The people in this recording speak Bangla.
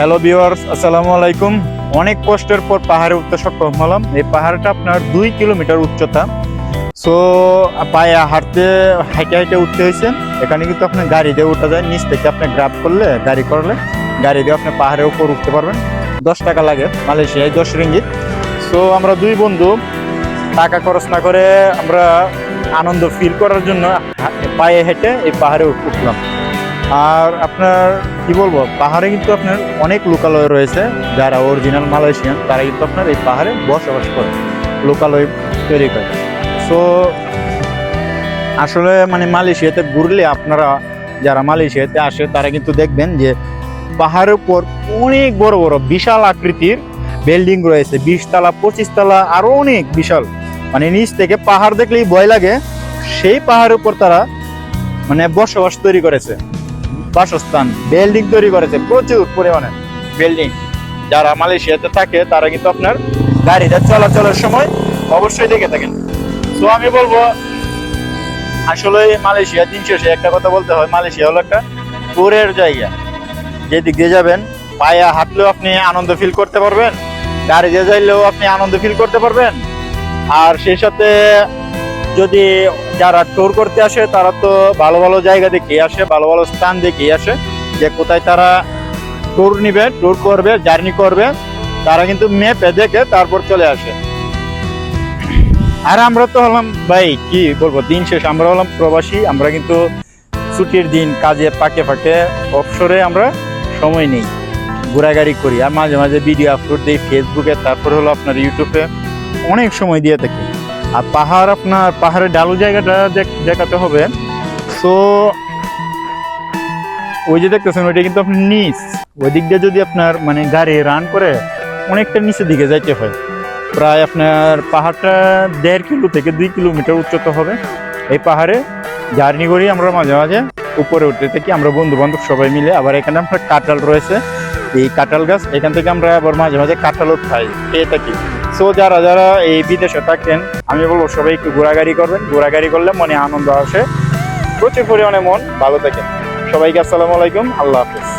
হ্যালো ভিউয়ার্স আসসালামু আলাইকুম। অনেক কষ্টের পর পাহাড়ে উঠতে সক্ষম হলাম। এই পাহাড়টা আপনার দুই কিলোমিটার উচ্চতা। সো পায়ে হাঁটতে, হাইটে হাইটে উঠতে হয়েছে। এখানে কিন্তু আপনি গাড়ি দিয়ে উঠা যায়। নিচ থেকে আপনি গ্রাব করলে, গাড়ি করলে, গাড়ি দিয়ে আপনি পাহাড়ের উপর উঠতে পারবেন। দশ টাকা লাগে, মালয়েশিয়ায় দশ রিঙ্গিত। সো আমরা দুই বন্ধু, টাকা খরচ না করে আমরা আনন্দ ফিল করার জন্য পায়ে হেঁটে এই পাহাড়ে উঠ- উঠলাম। আর আপনার, কি বলব, পাহাড়ে কিন্তু আপনার অনেক লোকালয় রয়েছে। যারা অরিজিনাল মালয়েশিয়ান তারা কিন্তু আপনার এই পাহাড়ে বসবাস করে, লোকালয় তৈরি করে। সো আসলে মানে মালয়েশিয়াতে ঘুরলে আপনারা যারা মালয়েশিয়াতে আসে, তারা কিন্তু দেখবেন যে পাহাড়ের উপর অনেক বড় বড় বিশাল আকৃতির বিল্ডিং রয়েছে। বিশ তলা, পঁচিশ তলা, আরও অনেক বিশাল। মানে নিচ থেকে পাহাড় দেখলেই ভয় লাগে। সেই পাহাড়ের উপর তারা মানে বসবাস তৈরি করেছে। বাসস্থান বিল্ডিং তৈরি করেছে প্রচুর পরিমাণে। বিল্ডিং যারা মালয়েশিয়াতে থাকে, তারা কিন্তু আপনার গাড়িটা চলাচলের সময় অবশ্যই দেখে থাকেন। তো আমি বলব, আসলে মালয়েশিয়া দিন শেষে একটা কথা বলতে হয়, মালয়েশিয়া হলো একটা ট্যুরের জায়গা। যেদিক দিয়ে যাবেন, পায়ে হাঁটলেও আপনি আনন্দ ফিল করতে পারবেন, গাড়ি দিয়ে যাইলেও আপনি আনন্দ ফিল করতে পারবেন। আর সেই সাথে যদি যারা ট্যুর করতে আসে, তারা তো ভালো ভালো জায়গা দেখে আসে, ভালো ভালো স্থান দেখে আসে যে কোথায় তারা ট্যুর নিবে ট্যুর করবে জার্নি করবে, তারা কিন্তু ম্যাপে দেখে তারপর চলে আসে। আর আমরা তো হলাম, ভাই, কি বলব, দিন শেষ, আমরা হলাম প্রবাসী, আমরা কিন্তু ছুটির দিন কাজে পাকে ফাঁকে, অবসরে আমরা সময় নেই, ঘোরাঘুরি করি। আর মাঝে মাঝে ভিডিও আপলোড দিই ফেসবুকে তারপর হলো আপনার ইউটিউবে অনেক সময় দিয়ে থাকি। আর পাহাড় আপনার, পাহাড়ের ডালু জায়গাটা দেখ- দেখাতে হবে। সো ওই যে দেখতেছেন, ওইটা কিন্তু আপনার নিচ। ওই দিক দিয়ে যদি আপনার মানে গাড়ি রান করে, অনেকটা নিচের দিকে যাইতে হয়। প্রায় আপনার পাহাড়টা দেড় কিলো থেকে দুই কিলোমিটার উচ্চতা হবে। এই পাহাড়ে জার্নি করি আমরা মাঝে মাঝে। উপরে উঠতে থাকি, আমরা বন্ধু বান্ধব সবাই মিলে। আবার এখানে আপনার কাঁঠাল রয়েছে। এই কাঁঠাল গাছ, এখান থেকে আমরা আবার মাঝে মাঝে কাঁঠালও খাই, খেয়ে থাকি। সো যারা যারা এই বিদেশে থাকেন, আমি বলব সবাই একটু ঘোরাঘুরি করবেন। ঘোরাঘুরি করলে মনে আনন্দ আসে। প্রচুর পরিমাণে মন ভালো থাকেন সবাইকে আসসালামু আলাইকুম। আল্লাহ হাফিজ।